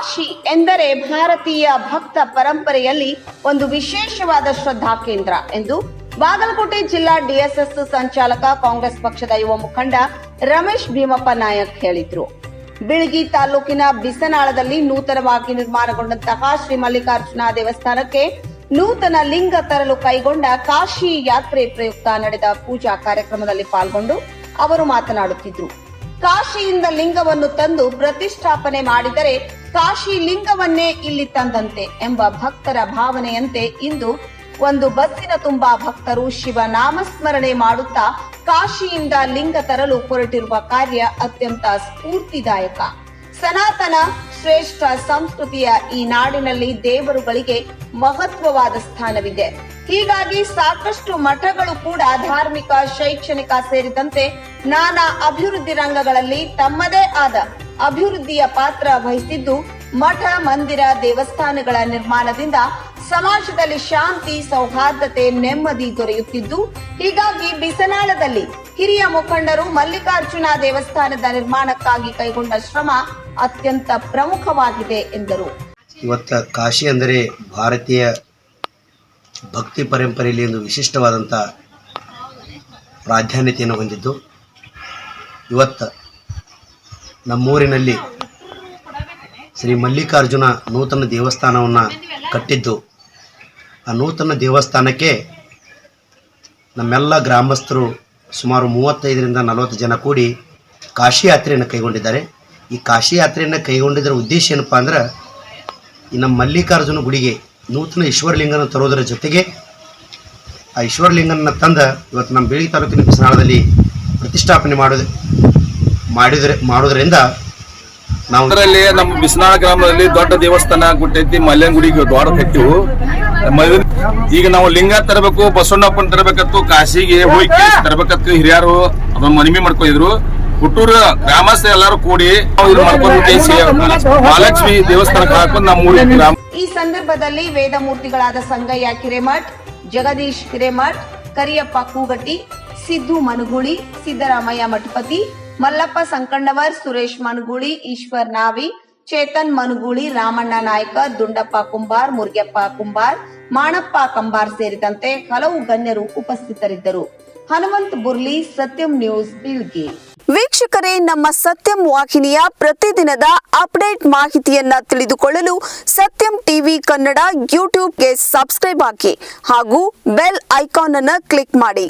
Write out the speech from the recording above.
ಕಾಶಿ ಎಂದರೆ ಭಾರತೀಯ ಭಕ್ತ ಪರಂಪರೆಯಲ್ಲಿ ಒಂದು ವಿಶೇಷವಾದ ಶ್ರದ್ಧಾ ಕೇಂದ್ರ ಎಂದು ಬಾಗಲಕೋಟೆ ಜಿಲ್ಲಾ ಡಿಎಸ್ಎಸ್ ಸಂಚಾಲಕ ಕಾಂಗ್ರೆಸ್ ಪಕ್ಷದ ಯುವ ಮುಖಂಡ ರಮೇಶ್ ಭೀಮಪ್ಪ ನಾಯಕ್ ಹೇಳಿದ್ರು. ಬಿಳಗಿ ತಾಲೂಕಿನ ಬಿಸನಾಳದಲ್ಲಿ ನೂತನವಾಗಿ ನಿರ್ಮಾಣಗೊಂಡಂತಹ ಶ್ರೀ ಮಲ್ಲಿಕಾರ್ಜುನ ದೇವಸ್ಥಾನಕ್ಕೆ ನೂತನ ಲಿಂಗ ತರಲು ಕೈಗೊಂಡ ಕಾಶಿ ಯಾತ್ರೆ ಪ್ರಯುಕ್ತ ನಡೆದ ಪೂಜಾ ಕಾರ್ಯಕ್ರಮದಲ್ಲಿ ಪಾಲ್ಗೊಂಡು ಅವರು ಮಾತನಾಡುತ್ತಿದ್ರು. ಕಾಶಿಯಿಂದ ಲಿಂಗವನ್ನು ತಂದು ಪ್ರತಿಷ್ಠಾಪನೆ ಮಾಡಿದರೆ ಕಾಶಿ ಲಿಂಗವನ್ನೇ ಇಲ್ಲಿ ತಂದಂತೆ ಎಂಬ ಭಕ್ತರ ಭಾವನೆಯಂತೆ ಇಂದು ಒಂದು ಬಸ್ಸಿನ ತುಂಬಾ ಭಕ್ತರು ಶಿವ ನಾಮಸ್ಮರಣೆ ಮಾಡುತ್ತಾ ಕಾಶಿಯಿಂದ ಲಿಂಗ ತರಲು ಹೊರಟಿರುವ ಕಾರ್ಯ ಅತ್ಯಂತ ಸ್ಫೂರ್ತಿದಾಯಕ. ಸನಾತನ ಶ್ರೇಷ್ಠ ಸಂಸ್ಕೃತಿಯ ಈ ನಾಡಿನಲ್ಲಿ ದೇವರುಗಳಿಗೆ ಮಹತ್ವವಾದ ಸ್ಥಾನವಿದೆ. ಹೀಗಾಗಿ ಸಾಕಷ್ಟು ಮಠಗಳು ಕೂಡ ಧಾರ್ಮಿಕ, ಶೈಕ್ಷಣಿಕ ಸೇರಿದಂತೆ ನಾನಾ ಅಭಿವೃದ್ಧಿ ರಂಗಗಳಲ್ಲಿ ತಮ್ಮದೇ ಆದ ಅಭಿವೃದ್ಧಿಯ ಪಾತ್ರ ವಹಿಸಿದ್ದು ಮಠ, ಮಂದಿರ, ದೇವಸ್ಥಾನಗಳ ನಿರ್ಮಾಣದಿಂದ ಸಮಾಜದಲ್ಲಿ ಶಾಂತಿ, ಸೌಹಾರ್ದತೆ, ನೆಮ್ಮದಿ ದೊರೆಯುತ್ತಿದ್ದು, ಹೀಗಾಗಿ ಬಿಸನಾಳದಲ್ಲಿ ಹಿರಿಯ ಮುಖಂಡರು ಮಲ್ಲಿಕಾರ್ಜುನ ದೇವಸ್ಥಾನದ ನಿರ್ಮಾಣಕ್ಕಾಗಿ ಕೈಗೊಂಡ ಶ್ರಮ ಅತ್ಯಂತ ಪ್ರಮುಖವಾಗಿದೆ ಎಂದರು. ಇವತ್ತು ಕಾಶಿ ಅಂದರೆ ಭಾರತೀಯ ಭಕ್ತಿ ಪರಂಪರೆಯಲ್ಲಿ ಒಂದು ವಿಶಿಷ್ಟವಾದಂಥ ಪ್ರಾಧಾನ್ಯತೆಯನ್ನು ಹೊಂದಿದ್ದು. ಇವತ್ತು ನಮ್ಮೂರಿನಲ್ಲಿ ಶ್ರೀ ಮಲ್ಲಿಕಾರ್ಜುನ ನೂತನ ದೇವಸ್ಥಾನವನ್ನು ಕಟ್ಟಿದ್ದು, ಆ ನೂತನ ದೇವಸ್ಥಾನಕ್ಕೆ ನಮ್ಮೆಲ್ಲ ಗ್ರಾಮಸ್ಥರು ಸುಮಾರು ಮೂವತ್ತೈದರಿಂದ ನಲವತ್ತು ಜನ ಕೂಡಿ ಕಾಶಿ ಯಾತ್ರೆಯನ್ನು ಕೈಗೊಂಡಿದ್ದಾರೆ. ಈ ಕಾಶಿ ಯಾತ್ರೆಯನ್ನು ಕೈಗೊಂಡಿದ್ದರ ಉದ್ದೇಶ ಏನಪ್ಪ ಅಂದ್ರೆ, ಈ ನಮ್ಮ ಮಲ್ಲಿಕಾರ್ಜುನ ಗುಡಿಗೆ ನೂತನ ಈಶ್ವರಲಿಂಗನ ತರೋದರ ಜೊತೆಗೆ ಆ ಈಶ್ವರಲಿಂಗನ ತಂದ ಇವತ್ತು ನಮ್ಮ ಬೇಳಿ ತಾಲೂಕಿನ ಬಿಸನಾಳದಲ್ಲಿ ಪ್ರತಿಷ್ಠಾಪನೆ ಮಾಡೋದು. ಮಾಡಿದ್ರೆ ಮಾಡೋದ್ರಿಂದ ನಾವು ಅದರಲ್ಲಿ ನಮ್ಮ ಬಿಸ್ನಾಳ ಗ್ರಾಮದಲ್ಲಿ ದೊಡ್ಡ ದೇವಸ್ಥಾನ ಗುಟ್ಟೈತಿ ಮಲ್ಯನ್ ಗುಡಿಗೆ ದ್ವಾರ ಕಟ್ಟಿವು ಈಗ ನಾವು ಲಿಂಗ ತರಬೇಕು ಬಸವಣ್ಣಪ್ಪನ ತರಬೇಕತ್ತು ಕಾಶಿಗೆ ಹೋಗಿ ತರಬೇಕತ್ತು ಹಿರಿಯರು ಅದನ್ನ ಮನವಿ ಮಾಡ್ಕೊಂಡಿದ್ರು. ಹುಟ್ಟೂರು ಗ್ರಾಮಸ್ಥ ಎಲ್ಲರೂ ಕೂಡಿ ಮಹಾಲಕ್ಷ್ಮಿ ದೇವಸ್ಥಾನ ಹಾಕೊಂಡು ನಮ್ಮ ಊರಿನ ಗ್ರಾಮ ಈ ಸಂದರ್ಭದಲ್ಲಿ ವೇದಮೂರ್ತಿಗಳಾದ ಸಂಗಯ್ಯ ಕಿರೆಮಠ್ ಜಗದೀಶ್ ಕಿರೆಮಠ್ ಕರಿಯಪ್ಪ ಕೂಗಟ್ಟಿ ಸಿದ್ದು ಮನುಗುಳಿ ಸಿದ್ದರಾಮಯ್ಯ ಮಠಪತಿ ಮಲ್ಲಪ್ಪ ಸಂಕಣ್ಣವರ್, ಸುರೇಶ್ ಮನುಗುಳಿ, ಈಶ್ವರ್ ನಾವಿ, ಚೇತನ್ ಮನುಗೂಳಿ, ರಾಮಣ್ಣ ನಾಯ್ಕ, ದುಂಡಪ್ಪ ಕುಂಬಾರ್, ಮುರುಗಪ್ಪ ಕುಂಬಾರ್, ಮಾಣಪ್ಪ ಕಂಬಾರ್ ಸೇರಿದಂತೆ ಹಲವು ಗಣ್ಯರು ಉಪಸ್ಥಿತರಿದ್ದರು. ಹನುಮಂತ್ ಬುರ್ಲಿ, ಸತ್ಯಂ ನ್ಯೂಸ್, ಬೀಳ್ಗಿ. ವೀಕ್ಷಕರೇ, ನಮ್ಮ ಸತ್ಯಂ ವಾಹಿನಿಯ ಪ್ರತಿದಿನದ ಅಪ್ಡೇಟ್ ಮಾಹಿತಿಯನ್ನ ತಿಳಿದುಕೊಳ್ಳಲು ಸತ್ಯಂ ಟಿವಿ ಕನ್ನಡ ಯೂಟ್ಯೂಬ್ಗೆ ಸಬ್ಸ್ಕ್ರೈಬ್ ಹಾಕಿ ಹಾಗೂ ಬೆಲ್ ಐಕಾನ್ ಅನ್ನು ಕ್ಲಿಕ್ ಮಾಡಿ.